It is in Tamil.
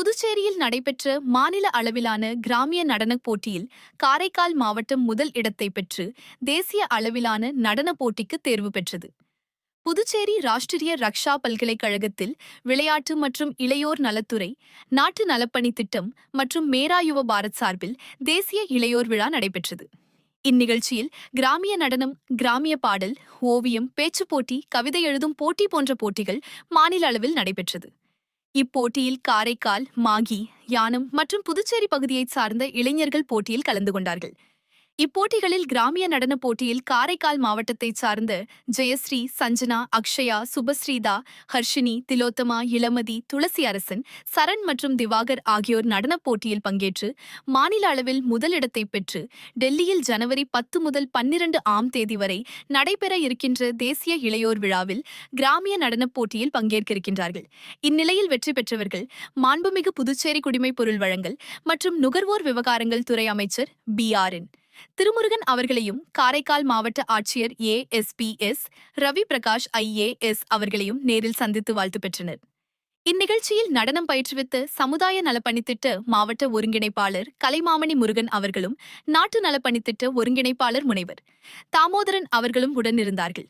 புதுச்சேரியில் நடைபெற்ற மாநில அளவிலான கிராமிய நடனப் போட்டியில் காரைக்கால் மாவட்டம் முதல் இடத்தை பெற்று தேசிய அளவிலான நடனப் போட்டிக்கு தேர்வு பெற்றது. புதுச்சேரி ராஷ்டிரிய ரக்ஷா பல்கலைக்கழகத்தில் விளையாட்டு மற்றும் இளையோர் நலத்துறை நாட்டு நலப்பணி திட்டம் மற்றும் மேரா யுவ பாரத் சார்பில் தேசிய இளையோர் விழா நடைபெற்றது. இந்நிகழ்ச்சியில் கிராமிய நடனம் கிராமிய பாடல் ஓவியம் பேச்சுப் போட்டி கவிதை எழுதும் போட்டி போன்ற போட்டிகள் மாநில அளவில் நடைபெற்றது. இப்போட்டியில் காரைக்கால் மாகி யானம் மற்றும் புதுச்சேரி பகுதியைச் சார்ந்த இளைஞர்கள் போட்டியில் கலந்து கொண்டார்கள். இப்போட்டிகளில் கிராமிய நடனப் போட்டியில் காரைக்கால் மாவட்டத்தைச் சார்ந்த ஜெயஸ்ரீ சஞ்சனா அக்ஷயா சுபஸ்ரீதா ஹர்ஷினி திலோத்தமா இளமதி துளசி அரசன் சரண் மற்றும் திவாகர் ஆகியோர் நடனப் போட்டியில் பங்கேற்று மாநில அளவில் முதலிடத்தை பெற்று டெல்லியில் ஜனவரி பத்து முதல் பன்னிரண்டு ஆம் தேதி வரை நடைபெற இருக்கின்ற தேசிய இளையோர் விழாவில் கிராமிய நடனப் போட்டியில் பங்கேற்க இருக்கின்றார்கள் இந்நிலையில் வெற்றி பெற்றவர்கள் மாண்புமிகு புதுச்சேரி குடிமைப் பொருள் வழங்கல் மற்றும் நுகர்வோர் விவகாரங்கள் துறை அமைச்சர் பி ஆர் என். திருமுருகன் அவர்களையும் காரைக்கால் மாவட்ட ஆட்சியர் A. S. P. S. Ravi Prakash IAS அவர்களையும் நேரில் சந்தித்து வாழ்த்து பெற்றனர். இந்நிகழ்ச்சியில் நடனம் பயிற்றுவித்து சமுதாய நலப்பணித்திட்ட மாவட்ட ஒருங்கிணைப்பாளர் கலைமாமணி முருகன் அவர்களும் நாட்டு நலப்பணித்திட்ட ஒருங்கிணைப்பாளர் முனைவர் தாமோதரன் அவர்களும் உடனிருந்தார்கள்.